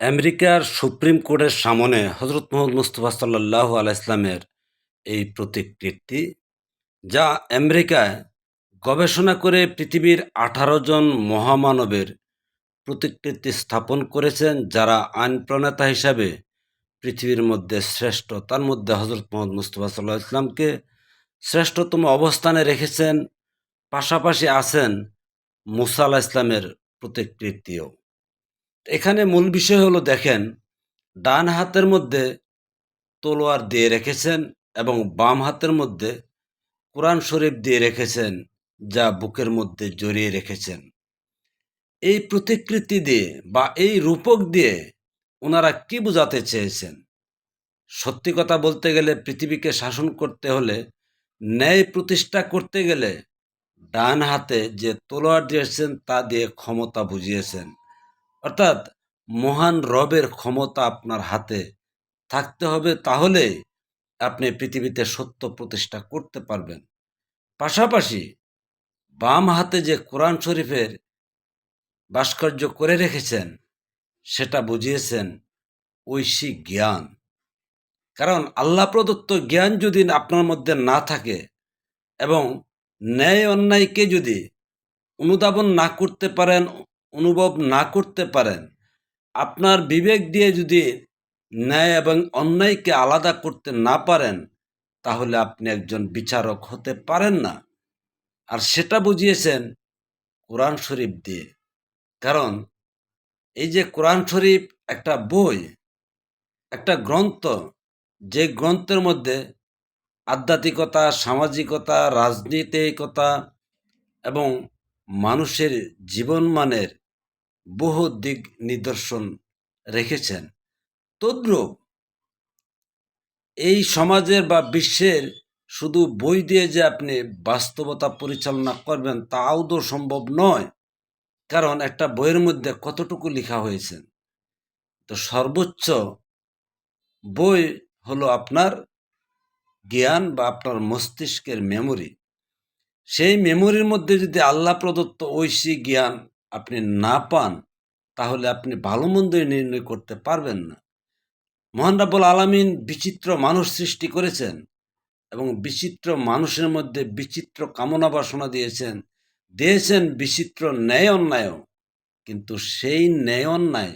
আমেরিকার সুপ্রিম কোর্টের সামনে হজরত মোহাম্মদ মুস্তফা সাল্লাহ আলাইসলামের এই প্রতিকৃতি, যা আমেরিকায় গবেষণা করে পৃথিবীর আঠারো জন মহামানবের প্রতিকৃতি স্থাপন করেছেন, যারা আইন প্রণেতা হিসাবে পৃথিবীর মধ্যে শ্রেষ্ঠ, তার মধ্যে হজরত মোহাম্মদ মুস্তফা সাল্লাহ ইসলামকে শ্রেষ্ঠতম অবস্থানে রেখেছেন, পাশাপাশি আছেন মুসা আলাহ ইসলামের প্রতিকৃতিও। এখানে মূল বিষয় হলো দেখেন, ডান হাতের মধ্যে তলোয়ার দিয়ে রেখেছেন এবং বাম হাতের মধ্যে কোরআন শরীফ দিয়ে রেখেছেন, যা বুকের মধ্যে জড়িয়ে রেখেছেন। এই প্রতিকৃতি দিয়ে বা এই রূপক দিয়ে ওনারা কি বোঝাতে চেয়েছেন? সত্যি কথা বলতে গেলে পৃথিবীকে শাসন করতে হলে, ন্যায় প্রতিষ্ঠা করতে গেলে ডান হাতে যে তলোয়ার দিয়েছেন, তা দিয়ে ক্ষমতা বুঝিয়েছেন। অর্থাৎ মহান রবের ক্ষমতা আপনার হাতে থাকতে হবে, তাহলে আপনি পৃথিবীতে সত্য প্রতিষ্ঠা করতে পারবেন। পাশাপাশি বাম হাতে যে কোরআন শরীফের ভাস্কর্য করে রেখেছেন, সেটা বুঝিয়েছেন ঐশী জ্ঞান। কারণ আল্লাহ প্রদত্ত জ্ঞান যদি আপনার মধ্যে না থাকে এবং ন্যায় অন্যায়কে যদি অনুধাবন না করতে পারেন অনুভব না করতে পারেন। আপনার বিবেক দিয়ে যদি ন্যায় এবং অন্যায়কে আলাদা করতে না পারেন, তাহলে আপনি একজন বিচারক হতে পারেন না। আর সেটা বুঝিয়েছেন কোরআন শরীফ দিয়ে। কারণ এই যে কোরআন শরীফ একটা বই, একটা গ্রন্থ, যে গ্রন্থের মধ্যে আধ্যাত্মিকতা, সামাজিকতা, রাজনীতিকতা এবং মানুষের জীবনমানের বহু দিক নিদর্শন রেখেছেন। তদ্রূপ এই সমাজের বা বিশ্বের শুধু বই দিয়ে যে আপনি বাস্তবতা পরিচালনা করবেন তা আদৌ সম্ভব নয়। কারণ একটা বইয়ের মধ্যে কতটুকু লেখা হয়েছে? তো সর্বোচ্চ বই হলো আপনার জ্ঞান বা আপনার মস্তিষ্কের মেমোরি সেই মেমোরির মধ্যে যদি আল্লাহ প্রদত্ত ঐশী জ্ঞান আপনি না পান, তাহলে আপনি ভালো মন্দই নির্ণয় করতে পারবেন না। মহান রাব্বুল আলমিন বিচিত্র মানুষ সৃষ্টি করেছেন এবং বিচিত্র মানুষের মধ্যে বিচিত্র কামনা বাসনা দিয়েছেন। দিয়েছেন বিচিত্র ন্যায় অন্যায়ও, কিন্তু সেই ন্যায় অন্যায়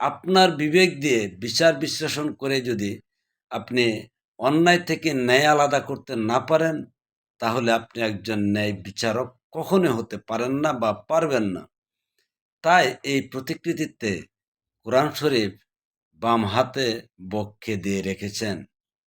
আপনার বিবেক দিয়ে বিচার বিশ্লেষণ করে যদি আপনি অন্যায় থেকে ন্যায় আলাদা করতে না পারেন তাহলে আপনি একজন ন্যায় বিচারক কখনো হতে পারেন না বা পারবেন না। তাই এই প্রতিকৃতিতে কোরআন শরীফ বাম হাতে বক্ষে দিয়ে রেখেছেন।